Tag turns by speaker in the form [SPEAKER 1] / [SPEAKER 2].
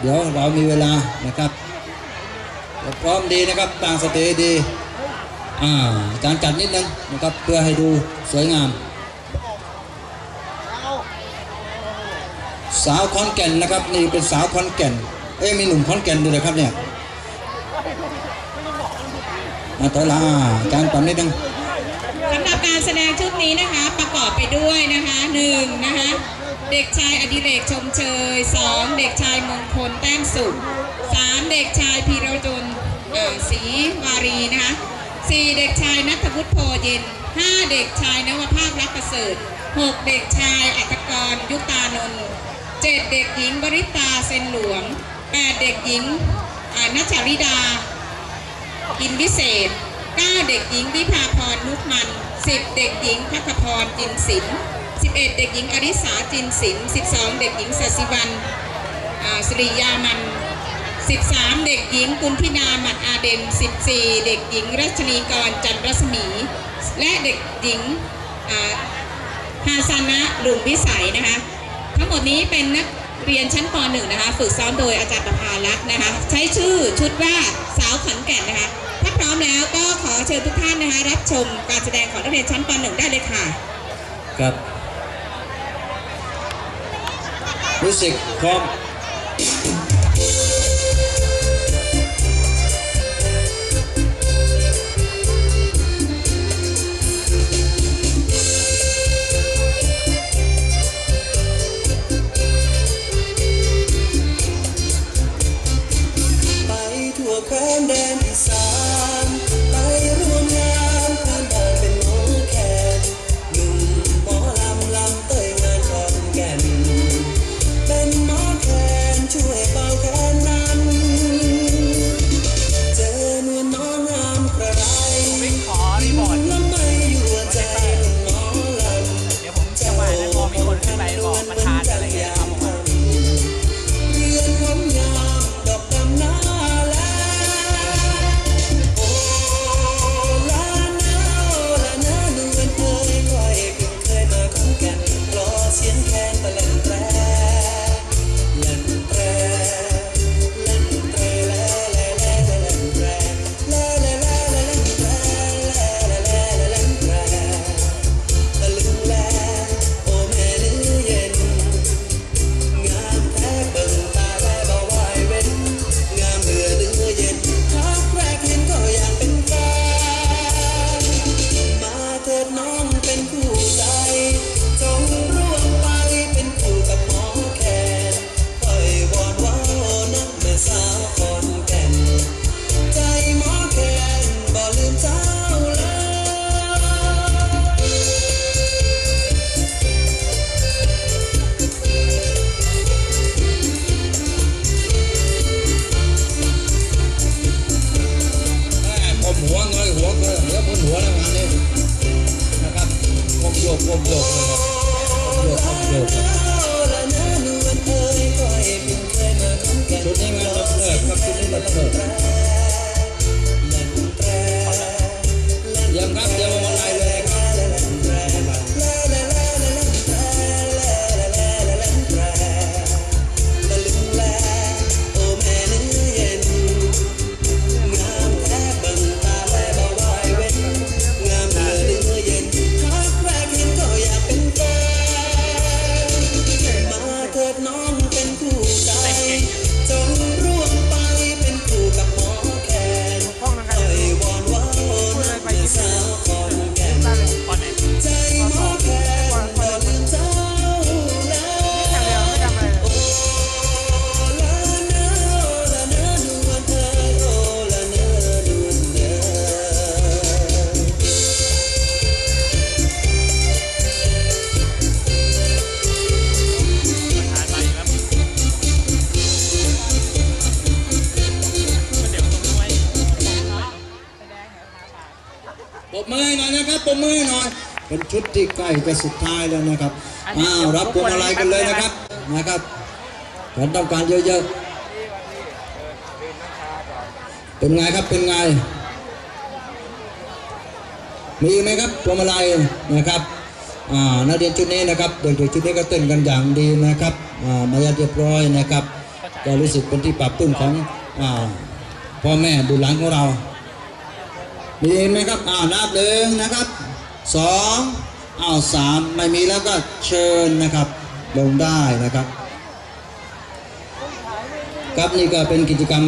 [SPEAKER 1] เดี๋ยวเรามีเวลานะครับพร้อมดีนะครับตั้งสติดีอ่าอารจัดนิดนึงนะครับเพื่อให้ดูสวยงาม สาวขอนแก่นนะครับนี่เป็นสาวขอนแก่นเอ้ยมีหนุ่มขอนแก่นด้วยนะครับเนี่ยมาต่อละอ่ารปั๊มนิดนึง
[SPEAKER 2] สำหรับการแสดงชุดนี้นะคะประกอบไปด้วยนะคะหนึ่งนะคะ เด็กชายอดิเรกชมเชยสองเด็กชายมงคลแต้มสุขสามเด็กชายพีรจนเอ่อศรีวารีนะคะสี่เด็กชายนัทวุฒิโพเย็นห้าเด็กชายนวภาครักประเสริฐหกเด็กชายอัตกรยุตานนท์เจ็ดเด็กหญิงบริตาเซนหลวงแปดเด็กหญิงนัชริดาอินวิเศษ9เด็กหญิงวิภาพรนุกมัน10เด็กหญิงพักพรจินศิล 11 เด็กหญิงอริสาจินศิลป์12 เด็กหญิงสศิวันอ่าสริยามัน 13 เด็กหญิงกุลธินาหมัดอาเดน 14 เด็กหญิงรัชนีกรจันทรศมี และเด็กหญิงฮาซานะลุงวิสัยนะคะ ทั้งหมดนี้เป็นนักเรียนชั้นป .1 นะคะ ฝึกซ้อมโดยอาจารย์ประภารักษ์นะคะ ใช้ชื่อชุดว่าสาวขอนแก่นนะคะ ถ้าพร้อมแล้วก็ขอเชิญทุกท่านนะคะ รับชมการแสดงของนักเรียนชั้นป .1 ได้เลยค่ะ
[SPEAKER 1] ครับ รู้สึ
[SPEAKER 3] ค ปรบมือให้หน่อย เป็น
[SPEAKER 1] ชุด
[SPEAKER 4] ที่
[SPEAKER 1] ใกล้จะสุดท้ายแล้วนะครับอ้าวรับพวงมาลัยกันเลยนะครับนะครับฉันต้องการเยอะๆ เป็นไงครับเป็นไง มีไหมครับพวงมาลัยนะครับอ่านักเรียนชุดนี้นะครับเด็กๆชุดนี้ก็เต้นกันอย่างดีนะครับอ่ามารยาทเรียบร้อยนะครับก็รู้สึกเป็นที่ปรับปลื้มของอ่าพ่อแม่บุตรหลานของเรา มีไหมครับอ้าวนับหนึ่งนะครับสองอ้าวสามไม่มีแล้วก็เชิญนะครับ ลงได้นะครับ ครับนี่ก็เป็นกิจกรรม